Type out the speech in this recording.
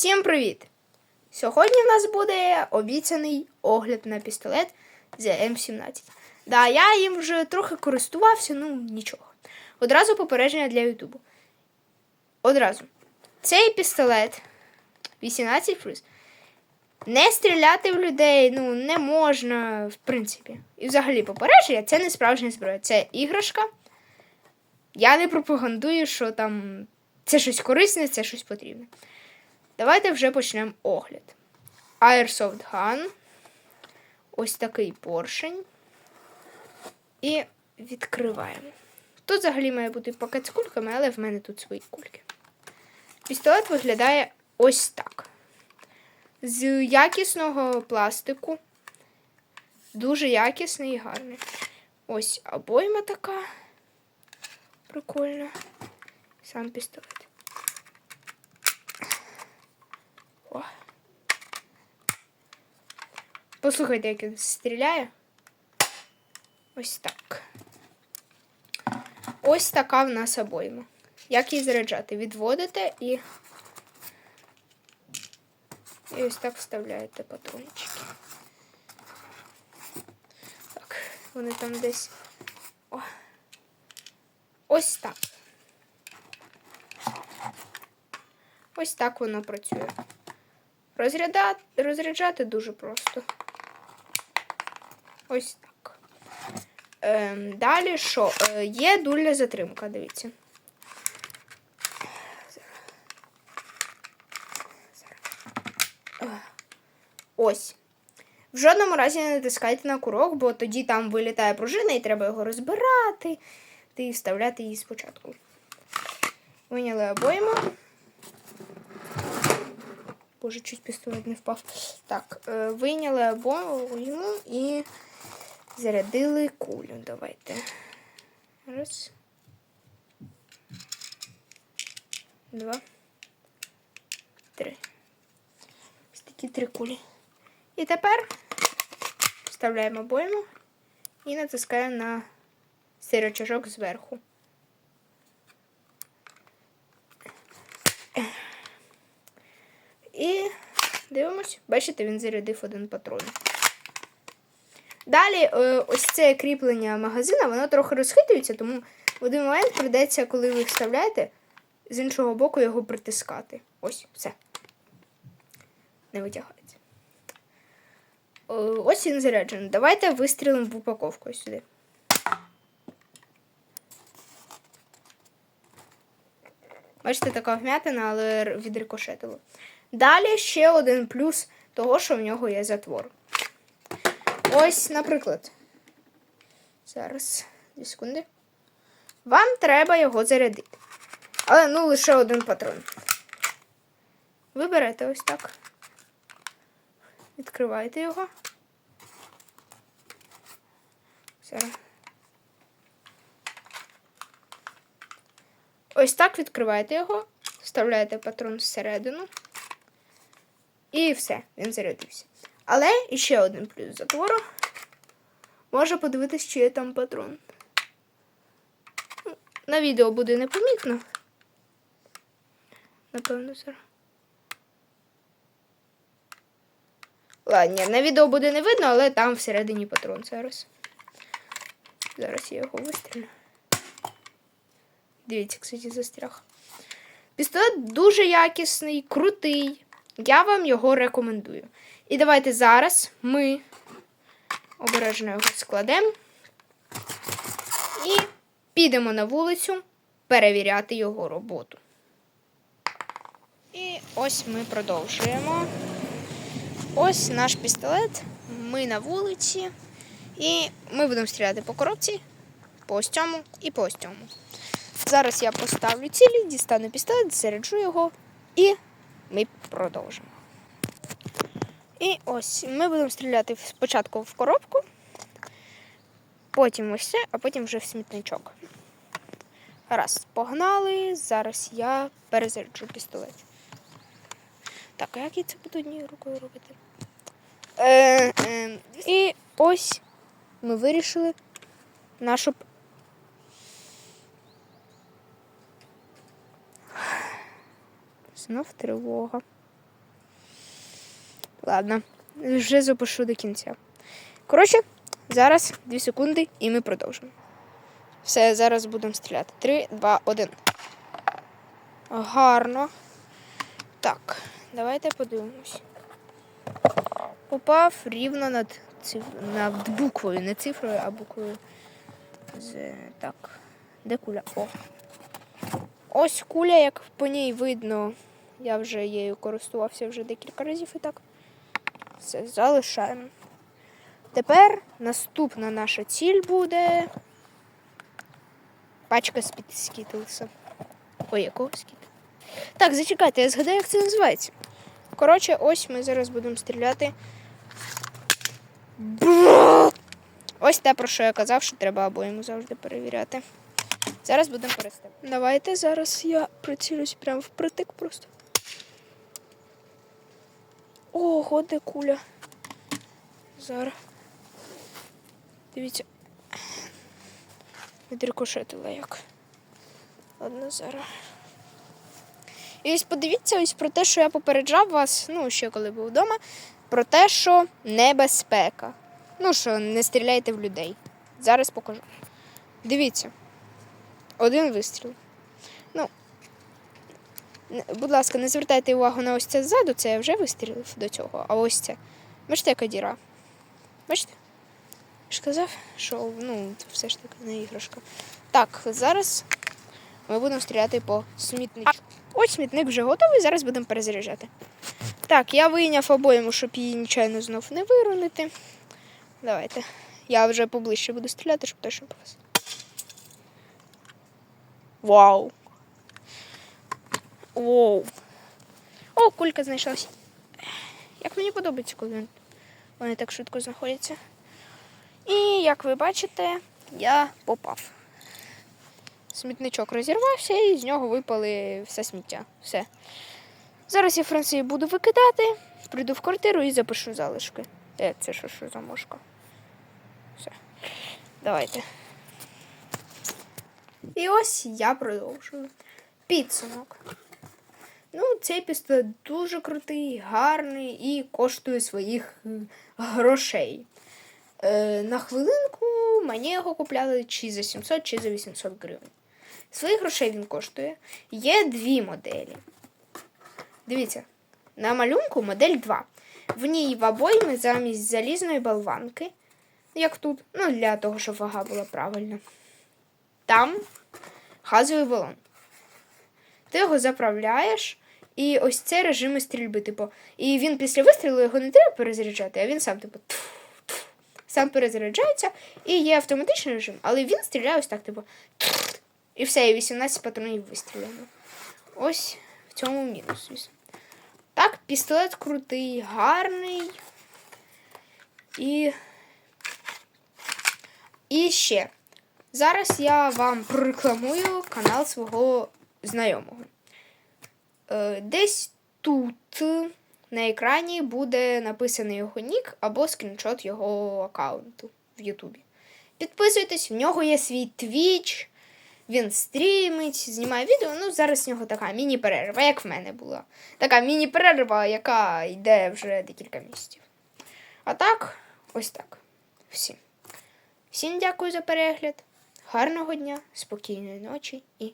Всім привіт! Сьогодні в нас буде обіцяний огляд на пістолет ZM17. Да, я їм вже трохи користувався, ну нічого. Одразу попередження для Ютубу. Одразу. Цей пістолет 18 не стріляти в людей ну, не можна, в принципі. І взагалі попередження це не справжня зброя, це іграшка. Я не пропагандую, що там це щось корисне, це щось потрібне. Давайте вже почнемо огляд. Airsoft Gun. Ось такий поршень. І відкриваємо. Тут взагалі має бути пакет з кульками, але в мене тут свої кульки. Пістолет виглядає ось так. З якісного пластику. Дуже якісний і гарний. Ось обойма така. Прикольна. Сам пістолет. О. Послухайте, як він стріляє. Ось так. Ось така в нас обойма. Як її заряджати? Відводите і. І ось так вставляєте патрончики. Так, вони там десь. О. Ось так. Ось так воно працює. Розрядати, розряджати дуже просто. Ось так. Ем, далі що? Е, є дульна затримка, дивіться. Ось. В жодному разі не натискайте на курок, бо тоді там вилітає пружина і треба його розбирати і вставляти її спочатку. Виняли обойму. Боже, чуть пістолет не впав. Так, е, вийняли обойму і зарядили кулю. Давайте. Раз. Два. Три. Ось такі три кулі. І тепер вставляємо обойму і натискаємо на цей зверху. І дивимось, бачите, він зарядив один патрон. Далі, е, ось це кріплення магазина, воно трохи розхитується, тому в один момент прийдеться, коли ви їх вставляєте, з іншого боку його притискати. Ось, все. Не витягається. Е, Ось він заряджений. Давайте вистрілимо в упаковку сюди. Бачите, така вмятина, але відрикошетило. Далі ще один плюс того, що в нього є затвор. Ось, наприклад. Зараз, дві секунди. Вам треба його зарядити. Але ну лише один патрон. Ви берете ось так. Відкриваєте його. Зараз. Ось так відкриваєте його, вставляєте патрон всередину. І все, він зарядився. Але іще один плюс затвору. Може подивитись, чи є там патрон. На відео буде непомітно. Напевно, зараз. Ладно, на відео буде не видно, але там всередині патрон зараз. Зараз я його вистрілю. Дивіться, кстати, застряг. Пістолет дуже якісний, крутий. Я вам його рекомендую. І давайте зараз ми обережно його складемо і підемо на вулицю перевіряти його роботу. І ось ми продовжуємо. Ось наш пістолет. Ми на вулиці. І ми будемо стріляти по коробці, по ось цьому і по ось цьому. Зараз я поставлю цілі, дістану пістолет, заряджу його і ми продовжимо. І ось ми будемо стріляти спочатку в коробку, потім ось це, а потім вже в смітничок. Раз, погнали. Зараз я перезаряджу пістолет. Так, а як я це буду однією рукою робити? Е, е, і ось ми вирішили нашу Знов тривога. Ладно, вже запишу до кінця. Коротше, зараз 2 секунди і ми продовжимо. Все, зараз будемо стріляти. 3, 2, 1. Гарно. Так, давайте подивимось. Попав рівно над, циф... над буквою, не цифрою, а буквою. З... Так. Де куля? О. Ось куля, як по ній видно. Я вже її користувався вже декілька разів і так. Все, залишаємо. Тепер наступна наша ціль буде. Пачка з-під скітлса. Ой, якого скіт? Так, зачекайте, я згадаю, як це називається. Коротше, ось ми зараз будемо стріляти. Бррр. Ось те, про що я казав, що треба обоїм завжди перевіряти. Зараз будемо переставити. Давайте зараз я прицілюсь прямо впритик просто. Ого, де куля. Зараз. Дивіться. Відрикошетила як. Ладно, зараз. І ось подивіться ось про те, що я попереджав вас, ну, ще коли був вдома, про те, що небезпека. Ну, що не стріляйте в людей. Зараз покажу. Дивіться. Один вистріл. Ну, будь ласка, не звертайте увагу на ось це ззаду, це я вже вистрілив до цього. А ось це. Бачите, яка діра? Бачите? Я ж казав, що ну, все ж таки не іграшка. Так, зараз ми будемо стріляти по смітничку. Ось смітник вже готовий, зараз будемо перезаряджати. Так, я вийняв обойму, щоб її нечайно знов не виронити. Давайте. Я вже поближче буду стріляти, щоб точно попасти. Вау! Воу! О, кулька знайшлась. Як мені подобається, коли вони так швидко знаходяться. І як ви бачите, я попав. Смітничок розірвався і з нього випали все сміття. Все. Зараз я Франції буду викидати, прийду в квартиру і запишу залишки. Е, це що, що за мошка? Все. Давайте. І ось я продовжую. Підсумок. Ну, цей пістолет дуже крутий, гарний і коштує своїх е, грошей. Е, на хвилинку мені його купляли чи за 700, чи за 800 гривень. Своїх грошей він коштує. Є дві моделі. Дивіться, на малюнку модель 2. В ній в обойми замість залізної болванки, як тут, ну, для того, щоб вага була правильна. Там газовий балон. Ти його заправляєш, і ось це режими стрільби, типу. І він після вистрілу його не треба перезаряджати, а він сам, типу, сам перезаряджається, і є автоматичний режим, але він стріляє ось так, типу. І все, і 18 патронів вистріляно. Ось в цьому мінус. Так, пістолет крутий, гарний. І. І ще. Зараз я вам прорекламую канал свого знайомого. Е, Десь тут на екрані буде написаний його нік або скріншот його аккаунту в Ютубі. Підписуйтесь, в нього є свій твіч, він стрімить, знімає відео. Ну, зараз в нього така міні-перерва, як в мене була. Така міні-перерва, яка йде вже декілька місяців. А так, ось так. Всім. Всім дякую за перегляд. Гарного дня, спокійної ночі і